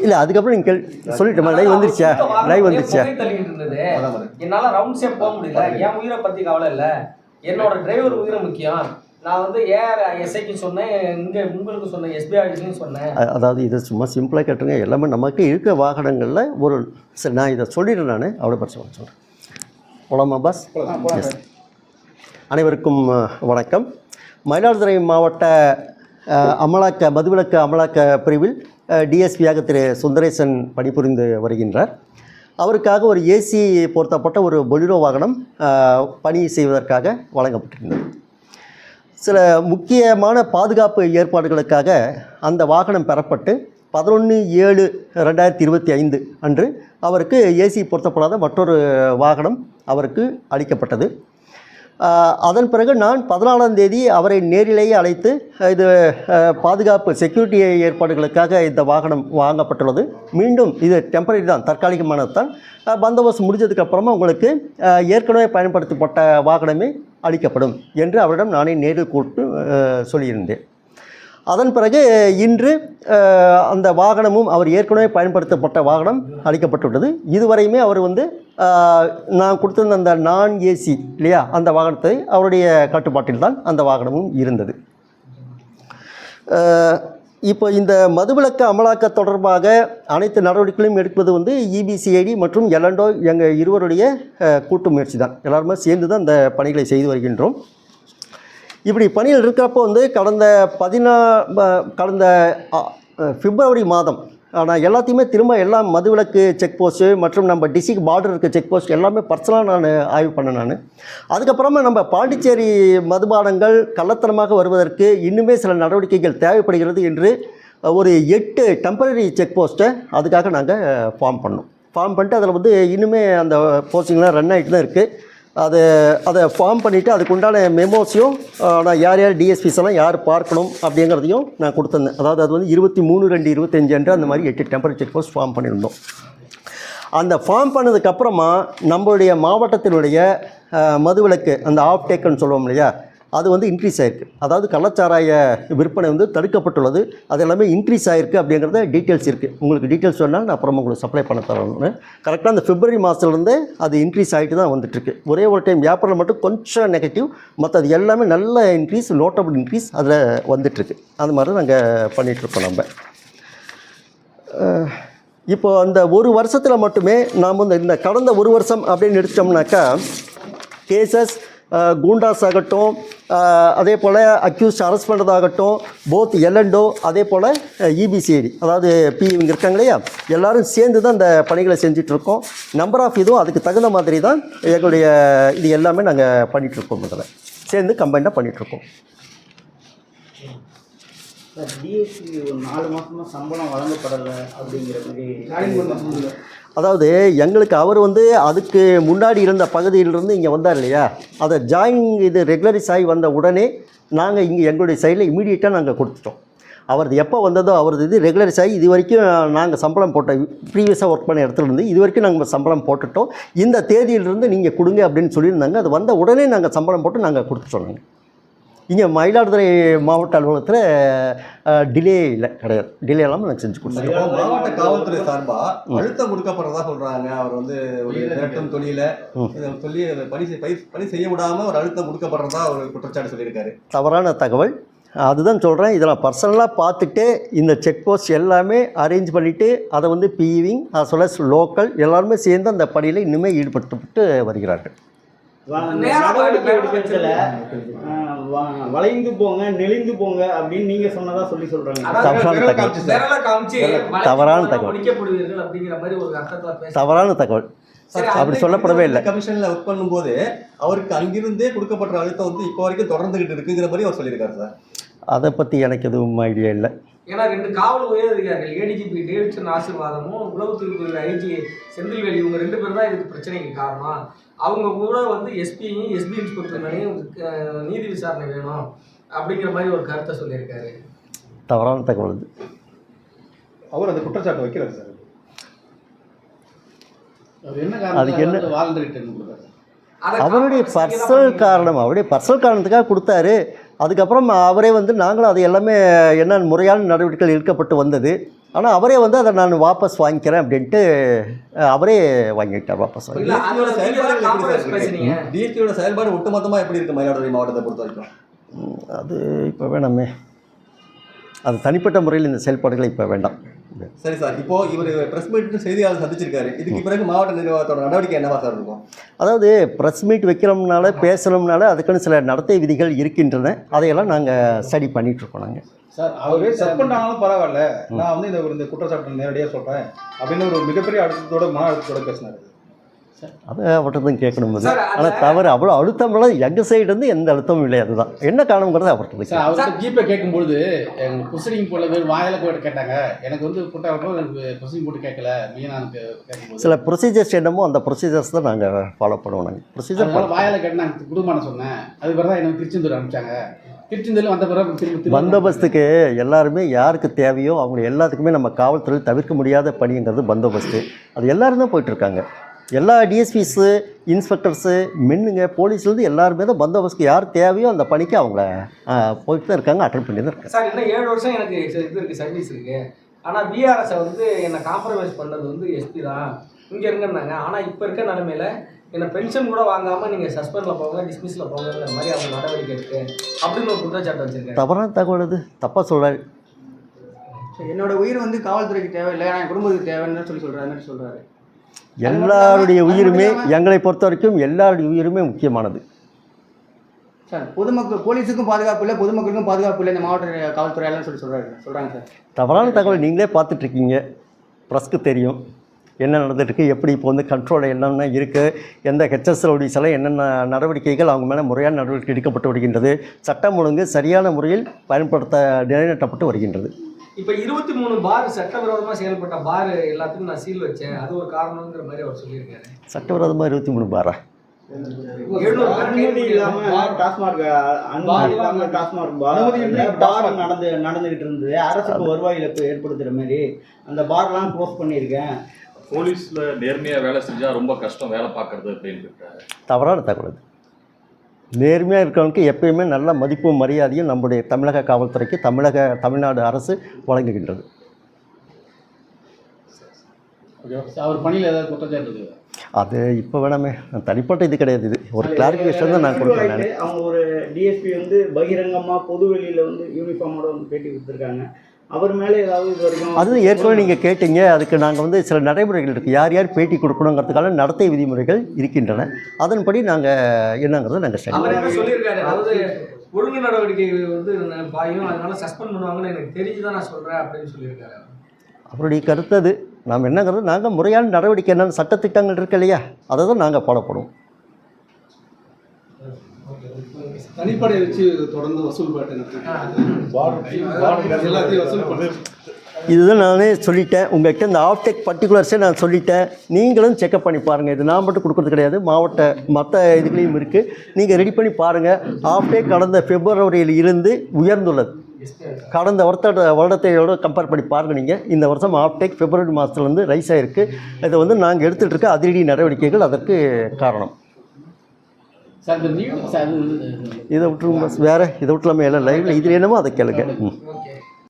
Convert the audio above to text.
இல்லை அதுக்கப்புறம் நீங்கள் சொல்லிட்டோமா லைவ் வந்துருச்சா? லைவ் வந்துருச்சா? புகை தள்ளிட்டு இருந்தது. என்னால ரவுண்ட் ஷேப் போக முடியல. என் உயிரை பத்தி கவலை இல்ல. என்னோட டிரைவர் உயிரை முக்கியம். நான் வந்து ஏஆர் எஸ்ஐக்கு சொன்னேன் இங்க உங்களுக்கு சொன்னேன் எஸ்பிஐக்கும் சொன்னேன். அ- அதாவது இது சும்மா சிம்பிளாக கேட்டுருங்க. எல்லாமே நமக்கு இருக்க வாகனங்களில் ஒரு சரி நான் இதை சொல்லிடுறேன் நான். அவ்வளோ பிரச்சனை சொல்கிறேன் போலாமா பாஸ் Yes. அனைவருக்கும் வணக்கம். மயிலாடுதுறை மாவட்ட அமலாக்க மதுவிலக்கு அமலாக்க பிரிவில் டிஎஸ்பியாக திரு சுந்தரேசன் பணிபுரிந்து வருகின்றார். அவருக்காக ஒரு ஏசி பொருத்தப்பட்ட ஒரு பொலிரோ வாகனம் பணி செய்வதற்காக வழங்கப்பட்டிருந்தது. சில முக்கியமான பாதுகாப்பு ஏற்பாடுகளுக்காக அந்த வாகனம் பெறப்பட்டு பதினொன்று ஏழு ரெண்டாயிரத்தி இருபத்தி ஐந்து அன்று அவருக்கு ஏசி பொருத்தப்படாத மற்றொரு வாகனம் அவருக்கு அளிக்கப்பட்டது. அதன் பிறகு நான் பதினாலாம் தேதி அவரை நேரிலேயே அழைத்து இது பாதுகாப்பு செக்யூரிட்டி ஏற்பாடுகளுக்காக இந்த வாகனம் வாங்கப்பட்டுள்ளது. மீண்டும் இது டெம்பரரி தான் தற்காலிகமானது தான் பந்தோபஸ்து முடிஞ்சதுக்கப்புறமா உங்களுக்கு ஏற்கனவே பயன்படுத்தப்பட்ட வாகனமே அளிக்கப்படும் என்று அவரிடம் நானே நேரில் கூட்டு சொல்லியிருந்தேன். அதன் பிறகு இன்று அந்த வாகனமும் அவர் ஏற்கனவே பயன்படுத்தப்பட்ட வாகனம் அளிக்கப்பட்டுள்ளது. இதுவரையுமே அவர் வந்து நான் கொடுத்திருந்த அந்த நான் ஏசி இல்லையா அந்த வாகனத்தை அவருடைய கட்டுப்பாட்டில் தான் அந்த வாகனமும் இருந்தது. இப்போ இந்த மதுவிலக்கு அமலாக்க தொடர்பாக அனைத்து நடவடிக்கைகளையும் எடுப்பது வந்து இபிசிஐடி மற்றும் எலண்டோ எங்கள் இருவருடைய கூட்டு முயற்சி தான். எல்லாருமே சேர்ந்து தான் இந்த பணிகளை செய்து வருகின்றோம். இப்படி பணியில் இருக்கிறப்போ வந்து கடந்த பதினா கடந்த பிப்ரவரி மாதம் நான் எல்லாத்தையுமே திரும்ப எல்லாம் மதுவிலக்கு செக் போஸ்ட்டு மற்றும் நம்ம டிஸ்ட்ரிக்ட் பார்டர் இருக்க செக் போஸ்ட் எல்லாமே பர்சனலாக நான் ஆய்வு பண்ணேன் நான். அதுக்கப்புறமா நம்ம பாண்டிச்சேரி மதுபானங்கள் கள்ளத்தனமாக வருவதற்கு இன்னுமே சில நடவடிக்கைகள் தேவைப்படுகிறது என்று ஒரு எட்டு டெம்பரரி செக் போஸ்ட்டை அதுக்காக நாங்கள் ஃபார்ம் பண்ணோம். ஃபார்ம் பண்ணிட்டு அதில் வந்து இன்னுமே அந்த போஸ்டிங்லாம் ரன் ஆகிட்டு தான் இருக்குது அதை அதை ஃபார்ம் பண்ணிவிட்டு அதுக்குண்டான மெமோஸையும் நான் யார் யார் டிஎஸ்பிஸ் எல்லாம் யார் பார்க்கணும் அப்படிங்கிறதையும் நான் கொடுத்துருந்தேன். அதாவது அது வந்து இருபத்தி மூணு ரெண்டு இருபத்தஞ்சு அன்று அந்த மாதிரி எட்டு டெம்பரேச்சர் போஸ்ட் ஃபார்ம் பண்ணியிருந்தோம். அந்த ஃபார்ம் பண்ணதுக்கப்புறமா நம்மளுடைய மாவட்டத்தினுடைய மதுவிலக்கு அந்த ஆஃப் டேக்குன்னு சொல்லுவோம் இல்லையா அது வந்து இன்க்ரீஸ் ஆயிருக்கு. அதாவது கள்ளச்சாராய விற்பனை வந்து தடுக்கப்பட்டுள்ளது. அது எல்லாமே இன்க்ரீஸ் ஆயிருக்கு அப்படிங்கிறத டீட்டெயில்ஸ் இருக்குது உங்களுக்கு டீட்டெயில்ஸ் வேணால் நான் அப்புறம் உங்களுக்கு சப்ளை பண்ண தரணும்னு கரெக்டாக அந்த பிப்ரவரி மாதத்துலேருந்தே அது இன்க்ரீஸ் ஆகிட்டு தான் வந்துட்டுருக்கு. ஒரே ஒரு டைம் வியாபாரம் மட்டும் கொஞ்சம் நெகட்டிவ் மற்றது எல்லாமே நல்ல இன்க்ரீஸ் நோட்டபிள் இன்க்ரீஸ் அதில் வந்துட்டுருக்கு. அந்த மாதிரி நாங்கள் பண்ணிகிட்ருக்கோம் நம்ம. இப்போ அந்த ஒரு வருஷத்தில் மட்டுமே நாம் வந்து இந்த கடந்த ஒரு வருஷம் அப்படின்னு எடுத்தோம்னாக்கா கேசஸ் கூண்டாஸ் ஆகட்டும் அதே போல் அக்யூஸ்ட் அரெஸ்ட் பண்ணுறதாகட்டும் போத் எல்என்டோ அதே போல் இபிசிஐடி அதாவது பி இவங்க இருக்காங்க இல்லையா? எல்லாரும் சேர்ந்து தான் இந்த பணிகளை செஞ்சிட்ருக்கோம் நம்பர் ஆஃப் இதுவும் அதுக்கு தகுந்த மாதிரி தான் எங்களுடைய இது எல்லாமே நாங்கள் பண்ணிகிட்ருக்கோம் முதல்ல. சேர்ந்து கம்பைண்டாக பண்ணிகிட்ருக்கோம் டிஎஸ்சி ஒரு நாலு மாசமா சம்பளம் வழங்கப்படலை அப்படிங்கிற மாதிரி அதாவது எங்களுக்கு அவர் வந்து அதுக்கு முன்னாடி இருந்த பகுதியிலிருந்து இங்கே வந்தார் இல்லையா? அதை ஜாயினிங் இது ரெகுலரைஸ் ஆகி வந்த உடனே நாங்கள் இங்கே எங்களுடைய சைடில் இமீடியட்டாக நாங்கள் கொடுத்துட்டோம். அவரது எப்போ வந்ததோ அவரது இது ரெகுலரைஸ் ஆகி இது வரைக்கும் நாங்கள் சம்பளம் போட்ட ப்ரீவியஸாக ஒர்க் பண்ண இடத்துல இருந்து இது வரைக்கும் நாங்கள் சம்பளம் போட்டுட்டோம். இந்த தேதியிலிருந்து நீங்கள் கொடுங்க அப்படின்னு சொல்லியிருந்தாங்க. அது வந்த உடனே நாங்கள் சம்பளம் போட்டு நாங்கள் கொடுத்துட்டோம் நாங்கள் இங்கே மயிலாடுதுறை மாவட்ட அலுவலகத்தில் டிலே இல்லை கிடையாது. டிலே இல்லாமல் நாங்கள் செஞ்சு கொடுத்துருக்கோம். மாவட்ட காவல்துறை சார்பா அழுத்தம் கொடுக்கப்படுறதா சொல்றாங்க. அவர் வந்து ஒரு திரட்டும் தொழில இதை சொல்லி பணி பணி- செய்ய விடாம ஒரு அழுத்தம் கொடுக்கப்படுறதா ஒரு குற்றச்சாட்டு சொல்லியிருக்காரு. தவறான தகவல். அதுதான் சொல்கிறேன் இதெல்லாம் பர்சனலாக பார்த்துட்டு இந்த செக் போஸ்ட் எல்லாமே அரேஞ்ச் பண்ணிவிட்டு அதை வந்து பிவிங் as well as லோக்கல் எல்லாருமே சேர்ந்து அந்த பணியில் இன்னுமே ஈடுபடுத்தப்பட்டு வருகிறார்கள். வளைந்து போங்க நெளிந்து போங்க அப்படின்னு நீங்க சொன்னதா சொல்லி சொல்றாங்க. தவறான தகவல். தவறான தகவல். அப்படி சொல்லப்படவே இல்லை. கமிஷன்ல ஒர்க் பண்ணும்போது அவருக்கு அங்கிருந்தே கொடுக்கப்பட்ட அழுத்தம் வந்து இப்போ வரைக்கும் தொடர்ந்துகிட்டு இருக்குங்கிற மாதிரி அவர் சொல்லியிருக்காரு சார். அதை பற்றி எனக்கு எதுவும் ஐடியா இல்லை. ஏன்னா ரெண்டு காவல் உயர் அதிகாரிகள் ஏடிஜிபி டேவிட்சன் ஆசீர்வாதமும் உளவுத்துறை ஐஜி செந்தில்வேலி இவங்க ரெண்டு பேரும் தான் இதுக்கு பிரச்சனைக்கு காரணம். அவங்க கூட வந்து எஸ்பியும் எஸ்பி இன்ஸ்பெக்டர் மேலேயும் நீதி விசாரணை வேணும் அப்படிங்கிற மாதிரி ஒரு கருத்தை சொல்லியிருக்காரு. தவறான தகவல் அவர் அந்த குற்றச்சாட்டு வைக்கிறார் சார். அதுக்கு என்ன- அவருடைய பர்சனல். காரணம் அவருடைய பர்சனல் காரணத்துக்காக கொடுத்தாரு. அதுக்கப்புறம் அவரே வந்து நாங்களும் அது எல்லாமே என்ன முறையான நடவடிக்கைகள் எடுக்கப்பட்டு வந்தது. ஆனால் அவரே வந்து அதை நான் வாபஸ் வாங்கிக்கிறேன் அப்படின்ட்டு அவரே வாங்கிட்டார் வாபஸ். டிஎஸ்பியோட செயல்பாடு ஒட்டுமொத்தமா எப்படி இருக்கு மயிலாடுதுறை மாவட்டத்தை பொறுத்த வரைக்கும்? அது இப்போ வேணாமே. அது தனிப்பட்ட முறையில் இந்த செயல்பாடுகளை இப்போ வேண்டாம். சரி சார் இப்போ இவர் பிரஸ் மீட் செய்தியாளர் சந்திச்சிருக்காரு. இதுக்கு பிறகு மாவட்ட நிர்வாகத்தோட நடவடிக்கை என்னவா சார் இருக்கும்? அதாவது ப்ரெஸ் மீட் வைக்கிறோம்னால பேசுகிறோம்னால அதுக்குன்னு சில நடத்தை விதிகள் இருக்கின்றன. அதையெல்லாம் நாங்கள் ஸ்டடி பண்ணிகிட்ருக்கோம் நாங்கள் சார் அவரு சஸ்பெண்ட் ஆனாலும் பரவாயில்ல. நான் வந்து இந்த ஒரு இந்த குற்றச்சாட்டு நேரடியாக சொல்றேன். அப்படின்னு ஒரு மிகப்பெரிய அழுத்தத்தோட மன அழுத்தத்தோட பேசினாரு. அதை அவர்கிட்ட கேட்கணும் அது ஆனால் தவறு அவ்வளோ அழுத்தம்லாம் எங்கள் சைடு இருந்து எந்த அழுத்தமும் இல்லை அதுதான். என்ன காரணங்கிறது அவர்கிட்ட. அவர்கிட்ட ஜிபே கேட்கும்பொழுது எங்களுக்கு ப்ரொசீடிங் போல வெறும் வாயில போட்டு கேட்டாங்க. எனக்கு வந்து எனக்கு ப்ரொசீடிங் போட்டு கேட்கல மீனானுக்கு சில ப்ரொசீஜர்ஸ் என்னமோ அந்த ப்ரொசீஜர்ஸ் தான் நாங்கள் ஃபாலோ பண்ணுவோம் நாங்கள் ப்ரொசீஜர் வாயில கேட்டு நான் குடும்பமான சொன்னேன். அது பிறகு தான் எனக்கு திருச்செந்தூர் அனுப்பிச்சாங்க. பந்தோபஸ்துக்கு எல்லாருமே யாருக்கு தேவையோ அவங்க எல்லாத்துக்குமே நம்ம காவல்துறையில் தவிர்க்க முடியாத பணிங்கிறது பந்தோபஸ்து. அது எல்லாரும் தான் போயிட்டுருக்காங்க எல்லா டிஎஸ்பிஸு இன்ஸ்பெக்டர்ஸு மென்னுங்க போலீஸ்லேருந்து எல்லாருமே தான் பந்தோபஸ்துக்கு யார் தேவையோ அந்த பணிக்கு அவங்க ஆ, போயிட்டு தான் இருக்காங்க அட்டன் பண்ணி தான் இருக்காங்க. சார் இன்னும் ஏழு வருஷம் எனக்கு இது இருக்கு சர்வீஸ் இருக்கு. ஆனா பிஆர்எஸ் வந்து என்னை காம்ப்ரமைஸ் பண்ணது வந்து எஸ்பி தான். இங்க இருங்கன்னாங்க ஆனா இப்ப இருக்க நிலைமையில என்ன பென்ஷன் கூட வாங்காம நீங்க சஸ்பெண்ட்ல போங்க டிஸ்மிஸ்ல போங்கிற மாதிரி அவங்க நடவடிக்கை இருக்கு அப்படின்னு ஒரு குற்றச்சாட்டு வச்சிருக்காரு. தவறான தகவல் அது. தப்பாக சொல்கிறாரு என்னோட உயிர் வந்து காவல்துறைக்கு தேவையில்லை என் குடும்பத்துக்கு தேவைன்னு சொல்லி சொல்றாரு மாதிரி சொல்றாரு. எல்லாருடைய உயிருமே எங்களை பொறுத்த வரைக்கும் எல்லாருடைய உயிருமே முக்கியமானது. சார் பொதுமக்கள் போலீஸுக்கும் பாதுகாப்பு இல்லை பொதுமக்களுக்கும் பாதுகாப்பு இல்லை இந்த மாவட்ட காவல்துறையாலன்னு சொல்லி சொல்றாரு. சொல்றாங்க சார். தவறான தகவல் நீங்களே பார்த்துட்ருக்கீங்க. ப்ரெஸ்க்கு தெரியும். என்ன நடந்துட்டுருக்கு எப்படி இப்போ வந்து கண்ட்ரோல் என்னென்ன இருக்குது எந்த ஹெச்எஸ்எல்டிஸ் எல்லாம் என்னென்ன நடவடிக்கைகள் அவங்க மேலே முறையான நடவடிக்கை எடுக்கப்பட்டு வருகின்றது சட்டம் ஒழுங்கு சரியான முறையில் பயன்படுத்த நிலைநாட்டப்பட்டு வருகின்றது. இப்ப இருபத்தி மூணு பார் சட்டவிரோதமா செயல்பட்ட பார் எல்லாத்துக்கும் நான் சீல் வச்சேன். அது ஒரு காரணம்ங்கிற மாதிரி அவர் சொல்லியிருக்காரு. சட்டவிரோதமாக இருபத்தி மூணு பாரா? நடந்துகிட்டு இருந்தது. அரசுக்கு வருவாய் இழப்பு ஏற்படுத்துற மாதிரி. அந்த பார்லாம் க்ளோஸ் பண்ணியிருக்கேன். போலீஸ்ல நேர்மையா வேலை செஞ்சா ரொம்ப கஷ்டம் வேலை பார்க்கறது அப்படின்னு தவறான தகவல் அது. நேர்மையாக இருக்கிறவனுக்கு எப்பயுமே நல்ல மதிப்பும் மரியாதையும் நம்முடைய தமிழக காவல்துறைக்கு தமிழக தமிழ்நாடு அரசு வழங்குகின்றது. அவர் பணியில ஏதாவது குற்றச்சாட்டு அது இப்போ வேணாமே. தனிப்பட்ட இது கிடையாது. இது ஒரு கிளாரிஃபிகேஷன் தான் நான் கொடுக்குறேன். நான் அவங்க ஒரு டிஎஸ்பி வந்து பகிரங்கமா பொது வெளியில வந்து யூனிஃபார்மோட வந்து பேட்டி கொடுத்துருக்காங்க. அவர் மேல ஏதாவது இது வரைக்கும் அது ஏற்கனவே நீங்கள் கேட்டீங்க. அதுக்கு நாங்கள் வந்து சில நடைமுறைகள் இருக்குது யார் யார் பேட்டி கொடுக்கணுங்கிறதுக்கான நடத்தை விதிமுறைகள் இருக்கின்றன. அதன்படி நாங்கள் என்னங்கிறத நாங்கள் அதாவது ஒழுங்கு நடவடிக்கை வந்து பாயும். அதனால சஸ்பெண்ட் பண்ணுவாங்கன்னு எனக்கு தெரிஞ்சுதான் நான் சொல்றேன் அப்படின்னு சொல்லியிருக்காரு அவருடைய கருத்து அது. நாம் என்னங்கிறது நாங்கள் முறையான நடவடிக்கை என்னென்ன சட்டத்திட்டங்கள் இருக்கு இல்லையா? அதை தான் நாங்கள் ஃபாலோ பண்ணுவோம். தனிப்படை வச்சு தொடர்ந்து வசூல் பாட்டு எல்லாத்தையும் வசூல் பண்ணி. இதுதான் நானே சொல்லிட்டேன். உங்கள்கிட்ட இந்த ஆஃப்டெக் பர்டிகுலர்ஸே நான் சொல்லிட்டேன். நீங்களும் செக்அப் பண்ணி பாருங்கள் இது நான் மட்டும் கொடுக்குறது கிடையாது. மாவட்ட மற்ற இதுலேயும் இருக்குது நீங்கள் ரெடி பண்ணி பாருங்கள் ஆஃப்டெக் கடந்த பிப்ரவரியில் இருந்து உயர்ந்துள்ளது. கடந்த வருத்த வருடத்தையோட கம்பேர் பண்ணி பாருங்கள் நீங்கள் இந்த வருஷம் ஆஃப்டெக் பிப்ரவரி மாதத்துலேருந்து ரைஸ் ஆகிருக்கு இதை வந்து நாங்கள் எடுத்துகிட்டு இருக்க அதிரடி நடவடிக்கைகள் அதற்கு காரணம் சார் இந்த நியூ சார் இதை விட்டுருங்க பஸ் வேறு இதை விட்டுலாமே எல்லாம் லைவில் இதில் என்னமோ அதை கேளுங்க. ம்.